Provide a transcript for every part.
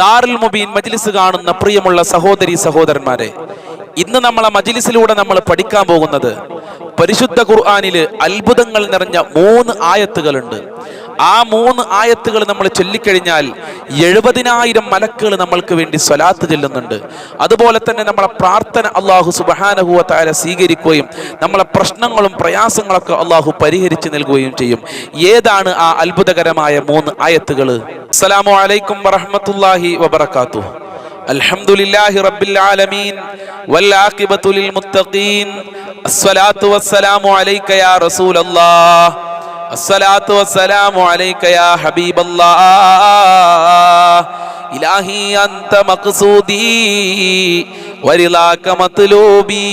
ദാറുൽ മുബീൻ മജ്ലിസ് കാണുന്ന പ്രിയമുള്ള സഹോദരി സഹോദരന്മാരെ ഇന്ന് നമ്മളെ മജ്ലിസിലൂടെ നമ്മൾ പഠിക്കാൻ പോകുന്നത് പരിശുദ്ധ ഖുർആനിൽ അത്ഭുതങ്ങൾ നിറഞ്ഞ മൂന്ന് ആയത്തുകളുണ്ട്. ആ മൂന്ന് ആയത്തുകൾ നമ്മൾ ചൊല്ലിക്കഴിഞ്ഞാൽ എഴുപതിനായിരം മലക്കുകൾ നമ്മൾക്ക് വേണ്ടി സ്വലാത്ത് ചെല്ലുന്നുണ്ട് അതുപോലെ തന്നെ നമ്മളെ പ്രാർത്ഥന അള്ളാഹു സുബഹാനഹുവ താര സ്വീകരിക്കുകയും നമ്മളെ പ്രശ്നങ്ങളും പ്രയാസങ്ങളൊക്കെ അള്ളാഹു പരിഹരിച്ചു നൽകുകയും ചെയ്യും ഏതാണ് ആ അത്ഭുതകരമായ മൂന്ന് ആയത്തുകൾ അസ്സലാമു അലൈക്കും വറഹ്മത്തുള്ളാഹി വബറകാതുഹു الحمد لله رب العالمين والعاقبة للمتقين الصلاة والسلام عليك يا رسول الله അസ്സലാത്തു വസ്സലാമു അലൈക യാ ഹബീബല്ലാഹ് ഇലാഹി അൻത മഖ്സൂദി വരിലാക മത്ലൂബി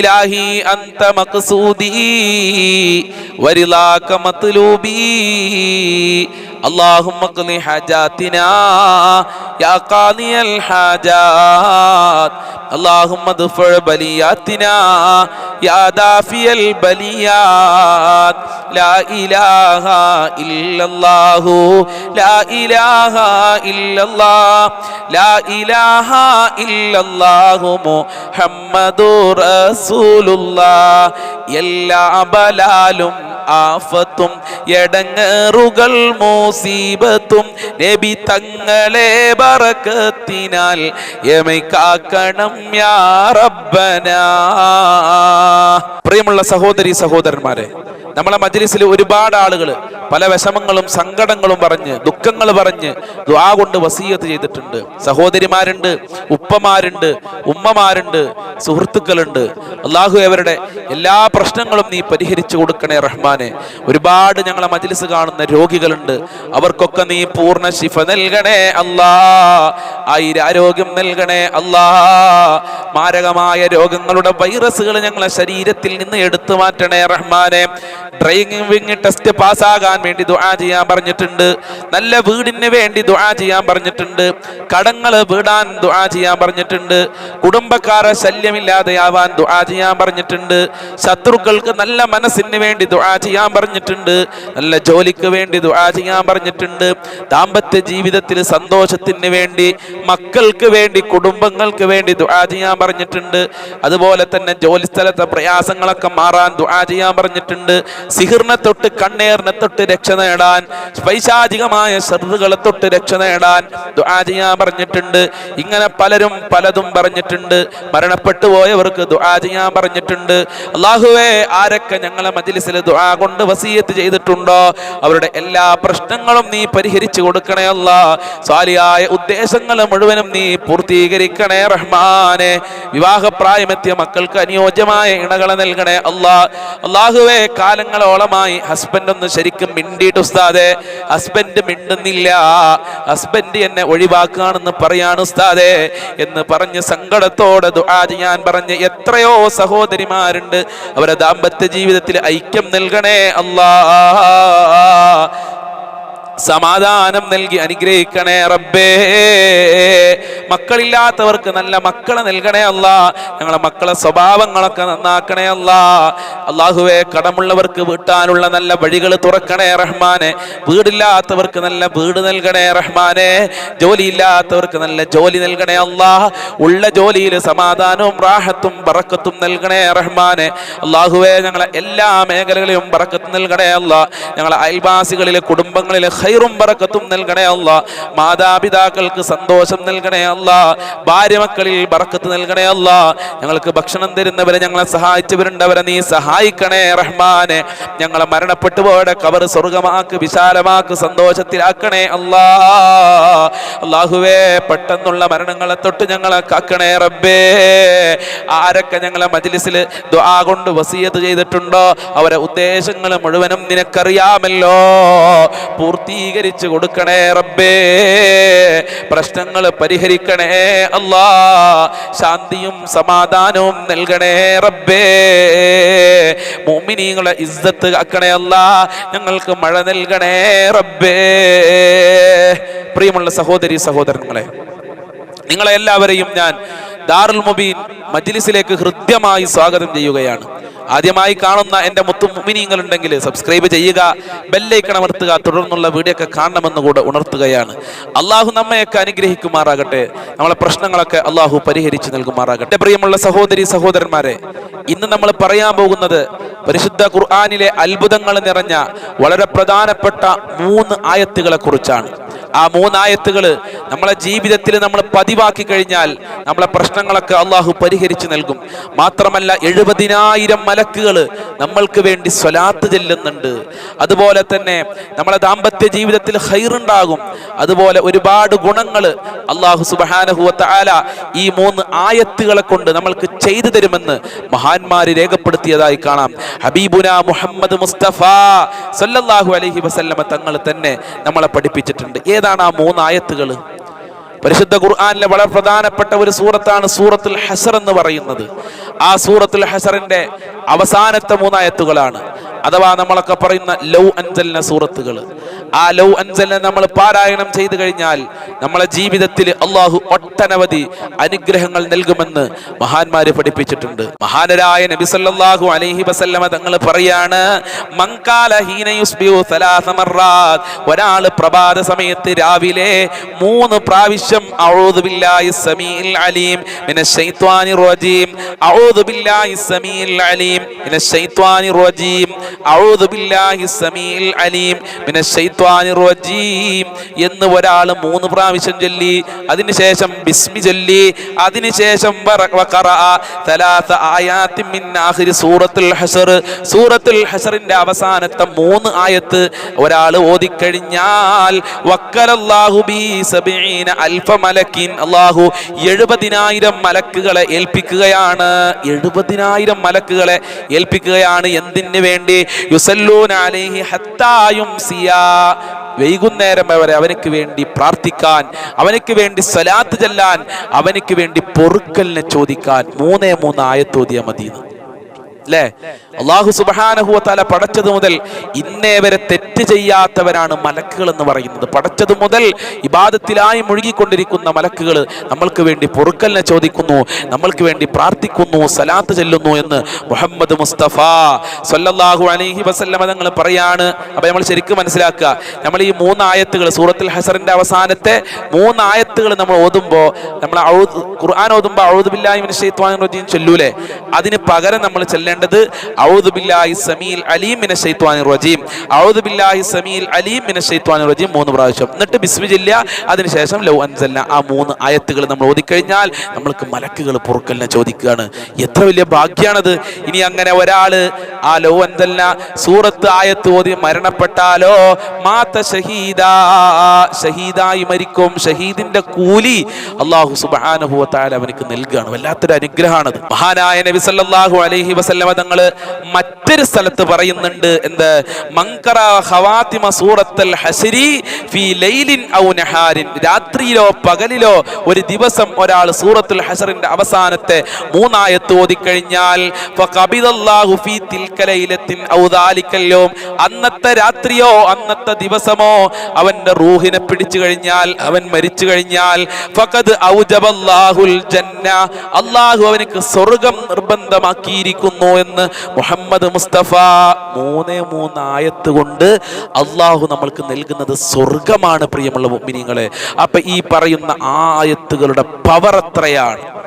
ഇലാഹി അൻത മഖ്സൂദി വരിലാക മത്ലൂബി اللهم اقض حاجاتنا يا قاضي الحاجات اللهم ادفع بلياتنا يا دافي البليات لا إله إلا الله لا إله إلا الله لا إله إلا الله محمد رسول الله എല്ലാ ബലാലും ആഫത്തും എടങ്ങറുകൾ മോസീബത്തും നബി തങ്ങളെ ബറക്കത്തിനാൽ എമൈക്കാക്കണം യാ പ്രിയമുള്ള സഹോദരി സഹോദരന്മാരെ നമ്മളെ മജ്ലിസിൽ ഒരുപാട് ആളുകൾ പല വിഷമങ്ങളും സങ്കടങ്ങളും പറഞ്ഞ് ദുഃഖങ്ങൾ പറഞ്ഞ് ദ്വാ കൊണ്ട് വസീയത്ത് ചെയ്തിട്ടുണ്ട്. സഹോദരിമാരുണ്ട് ഉപ്പമാരുണ്ട് ഉമ്മമാരുണ്ട് സുഹൃത്തുക്കളുണ്ട്. അള്ളാഹു അവരുടെ എല്ലാ പ്രശ്നങ്ങളും നീ പരിഹരിച്ചു കൊടുക്കണേ റഹ്മാനെ. ഒരുപാട് ഞങ്ങളെ മജിലിസ് കാണുന്ന രോഗികളുണ്ട്. അവർക്കൊക്കെ നീ പൂർണ ശിഫ നൽകണേ അല്ലാ. ആയിരാരോഗ്യം നൽകണേ അല്ലാ. മാരകമായ രോഗങ്ങളുടെ വൈറസുകൾ ഞങ്ങളെ ശരീരത്തിൽ നിന്ന് എടുത്തു മാറ്റണേ റഹ്മാനെ. ഡ്രൈവിംഗ് ടെസ്റ്റ് പാസ്സാകാൻ വേണ്ടി ദുആ ചെയ്യാൻ പറഞ്ഞിട്ടുണ്ട്. നല്ല വീടിന് വേണ്ടി ദുആ ചെയ്യാൻ പറഞ്ഞിട്ടുണ്ട്. കടങ്ങൾ വീടാൻ ദുആ ചെയ്യാൻ പറഞ്ഞിട്ടുണ്ട്. കുടുംബക്കാരെ ശല്യമില്ലാതെയാവാൻ ദുആ ചെയ്യാൻ പറഞ്ഞിട്ടുണ്ട്. ശത്രുക്കൾക്ക് നല്ല മനസ്സിന് വേണ്ടി ദുആ ചെയ്യാൻ പറഞ്ഞിട്ടുണ്ട്. നല്ല ജോലിക്ക് വേണ്ടി ദുആ ചെയ്യാൻ പറഞ്ഞിട്ടുണ്ട്. ദാമ്പത്യ ജീവിതത്തിൽ സന്തോഷത്തിന് വേണ്ടി മക്കൾക്ക് വേണ്ടി കുടുംബങ്ങൾക്ക് വേണ്ടി ദുആ ചെയ്യാൻ പറഞ്ഞിട്ടുണ്ട്. അതുപോലെ തന്നെ ജോലിസ്ഥലത്തെ പ്രയാസങ്ങളൊക്കെ മാറാൻ ദുആ ചെയ്യാൻ പറഞ്ഞിട്ടുണ്ട്. സിഹിറിനെ തൊട്ട് കണ്ണേറിനെ തൊട്ട് രക്ഷ നേടാൻ പൈശാചികമായ സർദുകളെ തൊട്ട് രക്ഷ നേടാൻ ദുആജിയാ പറഞ്ഞിട്ടുണ്ട്. ഇങ്ങനെ പലരും പലതും പറഞ്ഞിട്ടുണ്ട്. മരണപ്പെട്ടു പോയവർക്ക് ദുആ ചെയ്യാൻ പറഞ്ഞിട്ടുണ്ട്. അള്ളാഹുവേ ആരൊക്കെ ഞങ്ങളെ മജ്ലിസിൽ ദുആ കൊണ്ട് വസീയത്ത് ചെയ്തിട്ടുണ്ടോ? അവരുടെ എല്ലാ പ്രശ്നങ്ങളും നീ പരിഹരിച്ചു കൊടുക്കണേ അല്ലാഹ് സാലിയായ ഉദ്ദേശങ്ങൾ മുഴുവനും നീ പൂർത്തീകരിക്കണേ റഹ്മാനെ. വിവാഹപ്രായമെത്തിയ മക്കൾക്ക് അനുയോജ്യമായ ഇണകളെ നൽകണേ അല്ലാ. അള്ളാഹുവേ കാലങ്ങളോളമായി ഹസ്ബൻഡ് ഒന്ന് ശരിക്കും മിണ്ടിയിട്ട് ഉസ്താദെ ഹസ്ബൻഡ് മിണ്ടുന്നില്ല. ഹസ്ബൻഡ് എന്നെ ഒഴിവാക്കുകയാണെന്ന് പറയാണ് ഉസ്താദെ എന്ന് പറഞ്ഞ് സങ്കടത്തോടെ ഞാൻ പറഞ്ഞ് എത്രയോ സഹോദരിമാരുണ്ട്. അവരെ ദാമ്പത്യ ജീവിതത്തിൽ ഐക്യം നൽകണേ അല്ലാ സമാധാനം നൽകി അനുഗ്രഹിക്കണേ റബ്ബേ. മക്കളില്ലാത്തവർക്ക് നല്ല മക്കളെ നൽകണേ അല്ല. ഞങ്ങളെ മക്കളെ സ്വഭാവങ്ങളൊക്കെ നന്നാക്കണേ അല്ല. അള്ളാഹുവെ കടമുള്ളവർക്ക് വീട്ടാനുള്ള നല്ല വഴികൾ തുറക്കണേ റഹ്മാനെ. വീടില്ലാത്തവർക്ക് നല്ല വീട് നൽകണേ റഹ്മാനെ. ജോലിയില്ലാത്തവർക്ക് നല്ല ജോലി നൽകണേ അല്ല. ഉള്ള ജോലിയിൽ സമാധാനവും റാഹത്തും ബറക്കത്തും നൽകണേ റഹ്മാനെ. അള്ളാഹുവെ ഞങ്ങളെ എല്ലാ മേഖലകളിലും ബറക്കത്ത് നൽകണേ അല്ല. ഞങ്ങളെ അയൽവാസികളിലെ കുടുംബങ്ങളിലെ ഹൈറും ബറക്കത്തും നൽകണേ അല്ല. മാതാപിതാക്കൾക്ക് സന്തോഷം നൽകണേ അല്ല. ഭാര്യ മക്കളിൽ ബറക്കത്ത് നൽകണേ അല്ല. ഞങ്ങൾക്ക് ഭക്ഷണം തരുന്നവരെ ഞങ്ങളെ സഹായിച്ചവരുണ്ടവരെ നീ സഹായിക്കണേ റഹ്മാനെ. ഞങ്ങളെ മരണപ്പെട്ടു പോയുടെ കവർ സ്വർഗമാക്ക് വിശാലമാക്ക് സന്തോഷത്തിലാക്കണേ അല്ലാ. അല്ലാഹുവേ പെട്ടെന്നുള്ള മരണങ്ങളെ തൊട്ട് ഞങ്ങളെ കാക്കണേ റബ്ബേ. ആരൊക്കെ ഞങ്ങളെ മജ്ലിസിൽ ദുആ കൊണ്ട് വസീയത്ത് ചെയ്തിട്ടുണ്ടോ? അവരെ ഉദ്ദേശങ്ങൾ മുഴുവനും നിനക്കറിയാമല്ലോ. പൂർത്തീകരിച്ചു കൊടുക്കണേ റബ്ബേ. പ്രശ്നങ്ങൾ പരിഹരിക്കണേ അല്ലാ. ശാന്തിയും സമാധാനവും നൽകണേ റബ്ബേ. മോമിനീങ്ങളെ ഇസ്സത്ത് ആക്കണേ അല്ലാ. ഞങ്ങൾക്ക് മഴ നൽകണേ റബ്ബേ. പ്രിയമുള്ള സഹോദരി സഹോദരങ്ങളെ നിങ്ങളെ എല്ലാവരെയും ഞാൻ ദാറുൽ മുബീൻ മജ്ലിസിലേക്ക് ഹൃദ്യമായി സ്വാഗതം ചെയ്യുകയാണ്. ആദ്യമായി കാണുന്ന എന്റെ മുത്തുമിനിങ്ങൾ ഉണ്ടെങ്കിൽ സബ്സ്ക്രൈബ് ചെയ്യുക ബെല്ലൈക്കൺ അമർത്തുക തുടർന്നുള്ള വീഡിയോ ഒക്കെ കാണണമെന്ന് കൂടെ ഉണർത്തുകയാണ്. അള്ളാഹു നമ്മയൊക്കെ അനുഗ്രഹിക്കുമാറാകട്ടെ. നമ്മളെ പ്രശ്നങ്ങളൊക്കെ അള്ളാഹു പരിഹരിച്ച് നൽകുമാറാകട്ടെ. പ്രിയമുള്ള സഹോദരി സഹോദരന്മാരെ ഇന്ന് നമ്മൾ പറയാൻ പോകുന്നത് പരിശുദ്ധ ഖുർആാനിലെ അത്ഭുതങ്ങൾ നിറഞ്ഞ വളരെ പ്രധാനപ്പെട്ട മൂന്ന് ആയത്തുകളെ കുറിച്ചാണ്. ആ മൂന്നായത്തുകൾ നമ്മളെ ജീവിതത്തിൽ നമ്മൾ പതിവാക്കി കഴിഞ്ഞാൽ നമ്മളെ പ്രശ്നങ്ങളൊക്കെ അള്ളാഹു പരിഹരിച്ചു നൽകും. മാത്രമല്ല എഴുപതിനായിരം മലക്കുകൾ നമ്മൾക്ക് വേണ്ടി സ്വലാത്ത് ചെല്ലുന്നുണ്ട്. അതുപോലെ തന്നെ നമ്മളെ ദാമ്പത്യ ജീവിതത്തിൽ ഹൈറുണ്ടാകും അതുപോലെ ഒരുപാട് ഗുണങ്ങൾ അള്ളാഹു സുബാനഹുവത്ത ആല ഈ മൂന്ന് ആയത്തുകളെ കൊണ്ട് നമ്മൾക്ക് ചെയ്തു തരുമെന്ന് മഹാന്മാര് രേഖപ്പെടുത്തിയതായി കാണാം. ഹബീബുന മുഹമ്മദ് മുസ്തഫ സല്ലല്ലാഹു അലഹി വസല്ലമ തങ്ങൾ തന്നെ നമ്മളെ പഠിപ്പിച്ചിട്ടുണ്ട്. ഏതാണ് ആ മൂന്ന് ആയത്തുകൾ? പരിശുദ്ധ ഖുർആാനിലെ വളരെ പ്രധാനപ്പെട്ട ഒരു സൂറത്താണ് സൂറത്തുൽ ഹസർ എന്ന് പറയുന്നത്. ആ സൂറത്തുൽ ഹസറിന്റെ അവസാനത്തെ മൂന്നായത്തുകളാണ് അഥവാ നമ്മളൊക്കെ പറയുന്ന ലൗ അഞ്ചലിന സൂറത്തുകൾ. ആ ലൗ അൻസലിനെ നമ്മൾ പാരായണം ചെയ്തു കഴിഞ്ഞാൽ നമ്മളെ ജീവിതത്തിൽ അള്ളാഹു ഒട്ടനവധി അനുഗ്രഹങ്ങൾ നൽകുമെന്ന് മഹാന്മാര് പഠിപ്പിച്ചിട്ടുണ്ട്. മഹാനരായ നബി സല്ലല്ലാഹു അലൈഹി വസല്ലമ തങ്ങൾ പറയാണ് മങ്കാല ഒരാൾ പ്രഭാത സമയത്ത് രാവിലെ മൂന്ന് പ്രാവശ്യം അലീം അലീം അലീം എന്ന് ഒരാൾ മൂന്ന് പ്രാവശ്യം ചൊല്ലി അതിനുശേഷം ബിസ്മി ചൊല്ലി അതിനുശേഷം സൂറത്തുൽ ഹസറിന്റെ അവസാനത്തെ മൂന്ന് ആയത്ത് ഒരാൾ ഓതിക്കഴിഞ്ഞാൽ എഴുപതിനായിരം മലക്കുകളെ ഏൽപ്പിക്കുകയാണ്. എഴുപതിനായിരം മലക്കുകളെ ഏൽപ്പിക്കുകയാണ്. എന്തിനു വേണ്ടി? യുസല്ലൂന അലൈഹി ഹത്തായും യുംസിയാ വൈകുന്നേരം വരെ അവനക്ക് വേണ്ടി പ്രാർത്ഥിക്കാൻ അവനക്ക് വേണ്ടി സ്വലാത്ത് ചെല്ലാൻ അവനക്ക് വേണ്ടി പൊറുക്കലിനെ ചോദിക്കാൻ മൂന്നേ മൂന്ന് ആയത്തോതിയ മതിയെന്ന്. അല്ലേ അള്ളാഹു സുബാനഹുവത്താല പടച്ചത് മുതൽ ഇന്നേ വരെ തെറ്റ് ചെയ്യാത്തവരാണ് മലക്കുകൾ എന്ന് പറയുന്നത്. പടച്ചത് മുതൽ ഇബാദത്തിലായി മുഴുകിക്കൊണ്ടിരിക്കുന്ന മലക്കുകൾ നമ്മൾക്ക് വേണ്ടി പൊറുക്കലിനെ ചോദിക്കുന്നു നമ്മൾക്ക് വേണ്ടി പ്രാർത്ഥിക്കുന്നു സലാത്ത് ചെല്ലുന്നു എന്ന് മുഹമ്മദ് മുസ്തഫ സല്ലല്ലാഹു അലഹി വസല്ലമ തങ്ങൾ പറയാണ്. അപ്പൊ നമ്മൾ ശരിക്കും മനസ്സിലാക്കുക നമ്മൾ ഈ മൂന്ന് ആയത്തുകൾ സൂറത്തുൽ ഹസറിന്റെ അവസാനത്തെ മൂന്ന് ആയത്തുകൾ നമ്മൾ ഓതുമ്പോൾ നമ്മൾ ഖുർആൻ ഓതുമ്പോൾ ഔദ് ബില്ലാഹി മിനശ് റജീം ചൊല്ലൂലേ? അതിന് പകരം നമ്മൾ ചെല്ലേണ്ടത് ഔദുബില്ലാഹി സമീൽ അലീം മിന ഷെയ്ത്വാനി റജീം. ഔദുബില്ലാഹി സമീൽ അലീം മിന ഷെയ്ത്വാനി റജീം മൂന്ന് പ്രാവശ്യം. എന്നിട്ട് ബിസ്മി ചൊല്ലുക അതിനുശേഷം ലൗ അൻസല്ല ആ മൂന്ന് ആയത്തുകൾ നമ്മൾ ഓതിക്കഴിഞ്ഞാൽ നമ്മൾക്ക് മലക്കുകൾ പൊറുക്കലിനെ ചോദിക്കുകയാണ്. എത്ര വലിയ ഭാഗ്യാണത്. ഇനി അങ്ങനെ ഒരാൾ ആ ലൗ അൻസല്ല സൂറത്ത് ആയത്ത് ഓതി മരണപ്പെട്ടാലോ? മാത്ത ഷഹീദ ഷഹീദായി മരിക്കും. ഷഹീദിന്റെ കൂലി അള്ളാഹു തആല അവനക്ക് നൽകുകയാണ് വല്ലാത്തൊരു അനുഗ്രഹമാണത്. മഹാനായ നബി സല്ലല്ലാഹു അലൈഹി വസല്ലമ തങ്ങൾ മറ്റൊരു സ്ഥലത്ത് പറയുന്നുണ്ട് എന്ത്? മങ്കറ ഹവാതിമ സൂറത്തുൽ ഹസരി ഫീ ലൈലിൻ ഔ നഹാരിൻ. രാത്രിയിലോ പകലിലോ ഒരു ദിവസം ഒരാൾ സൂറത്തുൽ ഹസറിന്റെ അവസാനത്തെ മൂന്നായത്ത് ഓതിക്കഴിഞ്ഞാൽ ഫീ ലൈലത്തിൻ ഔ അന്നത്തെ രാത്രിയോ അന്നത്തെ ദിവസമോ അവന്റെ റൂഹിനെ പിടിച്ചു കഴിഞ്ഞാൽ അവൻ മരിച്ചു കഴിഞ്ഞാൽ ഫഖദ് ഔജബല്ലാഹുൽ ജന്ന. അവനക്ക് സ്വർഗം നിർബന്ധമാക്കിയിരിക്കുന്നു. എന്ന് മുഹമ്മദ് മുസ്തഫ മൂന്നേ മൂന്ന് ആയത്ത് കൊണ്ട് അള്ളാഹു നമ്മൾക്ക് നൽകുന്നത് സ്വർഗമാണ് പ്രിയമുള്ള മിനിങ്ങളെ അപ്പൊ ഈ പറയുന്ന ആയത്തുകളുടെ പവർ എത്രയാണ്?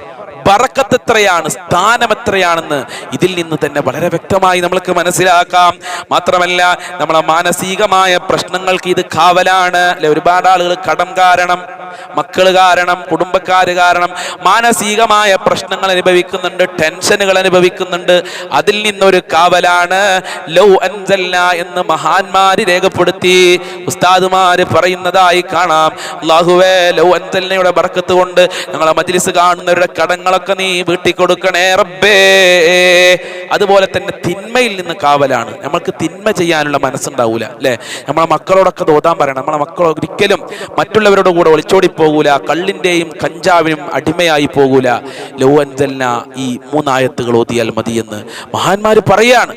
ബറക്കത്ത് എത്രയാണ് സ്ഥാനം എത്രയാണെന്ന് ഇതിൽ നിന്ന് തന്നെ വളരെ വ്യക്തമായി നമ്മൾക്ക് മനസ്സിലാക്കാം. മാത്രമല്ല നമ്മളെ മാനസികമായ പ്രശ്നങ്ങൾക്ക് ഇത് കാവലാണ്. അല്ലെ ഒരുപാട് ആളുകൾ കടം കാരണം മക്കൾ കാരണം കുടുംബക്കാര് കാരണം മാനസികമായ പ്രശ്നങ്ങൾ അനുഭവിക്കുന്നുണ്ട് ടെൻഷനുകൾ അനുഭവിക്കുന്നുണ്ട്. അതിൽ നിന്നൊരു കാവലാണ്. ലൗ അൻസല്ല എന്ന് മഹാന്മാര് രേഖപ്പെടുത്തി ഉസ്താദുമാര് പറയുന്നതായി കാണാം. അള്ളാഹുവേ ലൗ അൻസല്ലയുടെ ബർക്കത്ത് കൊണ്ട് ഞങ്ങളെ മജ്ലിസ് കാണുന്നവരുടെ കടങ്ങളൊക്കെ നീ വീട്ടിൽ കൊടുക്കണേ റബ്ബേ. അതുപോലെ തന്നെ തിന്മയിൽ നിന്ന് കാവലാണ്. നമ്മൾക്ക് തിന്മ ചെയ്യാനുള്ള മനസ്സുണ്ടാവൂല അല്ലെ? നമ്മളെ മക്കളോടൊക്കെ തോതാൻ പറയണം. നമ്മളെ മക്കൾ ഒരിക്കലും മറ്റുള്ളവരോട് കൂടെ ഒളിച്ചോടി പോകൂല കള്ളിന്റെയും കഞ്ചാവിനും അടിമയായി പോകൂല. ലോ അൻസൽന ഈ മൂന്നായത്തുകൾ ഓതിയാൽ മതിയെന്ന് മഹാന്മാര് പറയാണ്.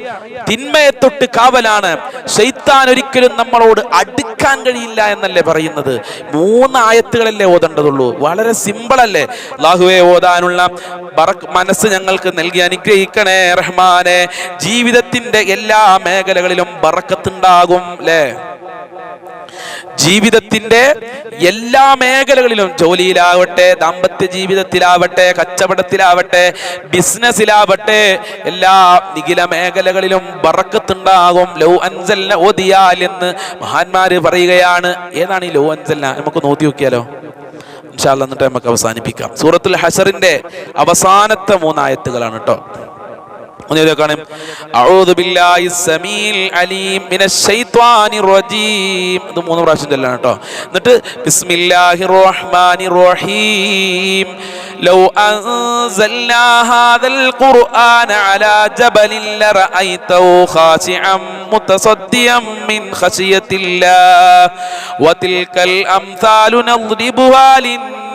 തിന്മയെ തൊട്ട് കാവലാണ്. ശൈത്താൻ ഒരിക്കലും നമ്മളോട് അടുക്കാൻ കഴിയില്ല എന്നല്ലേ പറയുന്നത്? മൂന്ന് ആയത്തുകളല്ലേ ഓതേണ്ടതുള്ളൂ. വളരെ സിമ്പിൾ അല്ലേ? അള്ളാഹുവെ ഓതാനുള്ള ബറക്ക് മനസ്സ് ഞങ്ങൾക്ക് നൽകി അനുഗ്രഹിക്കണേ റഹ്മാനെ. ജീവിതത്തിന്റെ എല്ലാ മേഖലകളിലും ബറക്കത്തുണ്ടാകും അല്ലേ ജീവിതത്തിന്റെ എല്ലാ മേഖലകളിലും ജോലിയിലാവട്ടെ ദാമ്പത്യ ജീവിതത്തിലാവട്ടെ കച്ചവടത്തിലാവട്ടെ ബിസിനസ്സിലാവട്ടെ എല്ലാ നിഖില മേഖലകളിലും ബറക്കത്തുണ്ടാകും. ലോ അൻസലിനെ ഓതിയാൽ എന്ന് മഹാന്മാര് പറയുകയാണ്. ഏതാണ് ഈ ലോ അൻസലിന നമുക്ക് നോക്കി നോക്കിയാലോ. ഇൻഷാല്ല എന്നിട്ട് നമുക്ക് അവസാനിപ്പിക്കാം. സൂറത്തുൽ ഹസറിന്റെ അവസാനത്തെ മൂന്നായത്തുകളാണ് കേട്ടോ ഇത് മൂന്ന് പ്രാവശ്യം ചെല്ലാണ് കേട്ടോ എന്നിട്ട് റഹീം. لو أنزلنا هذا القرآن على جبل لرأيته خاشعا متصديا من خشية الله وتلك الأمثال نضربها للناس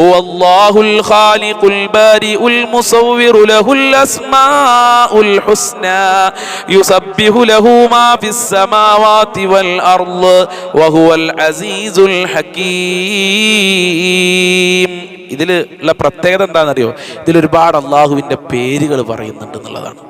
هو الله الخالق البارئ المصور له الأسماء الحسنى يسبح له ما في السماوات والأرض وهو العزيز الحكيم ഇതിൽ ഉള്ള പ്രത്യേകത എന്താണെന്നറിയോ ഇതിൽ ഒരുപാട് അള്ളാഹുവിൻ്റെ പേരുകൾ പറയുന്നുണ്ട് എന്നുള്ളതാണ്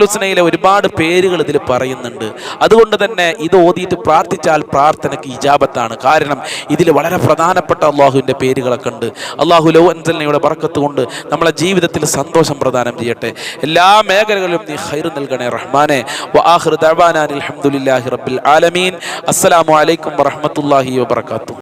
ഹുസ്നയിലെ ഒരുപാട് പേരുകൾ ഇതിൽ പറയുന്നുണ്ട്. അതുകൊണ്ട് തന്നെ ഇത് ഓതിയിട്ട് പ്രാർത്ഥിച്ചാൽ പ്രാർത്ഥനയ്ക്ക് ഇജാബത്താണ്. കാരണം ഇതിൽ വളരെ പ്രധാനപ്പെട്ട അള്ളാഹുവിന്റെ പേരുകളൊക്കെ ഉണ്ട്. അള്ളാഹു ലോ അൻസലിനയുടെ പറക്കത്ത് കൊണ്ട് നമ്മളെ ജീവിതത്തിൽ സന്തോഷം പ്രദാനം ചെയ്യട്ടെ. എല്ലാ മേഖലകളിലും നീ ഹൈർ നൽകണേ റഹ്മാനെ. അൽഹംദുലില്ലാഹി റബ്ബിൽ ആലമീൻ. അസ്സലാമു അലൈക്കും വറഹ്മത്തുള്ളാഹി വബറകാതുഹു.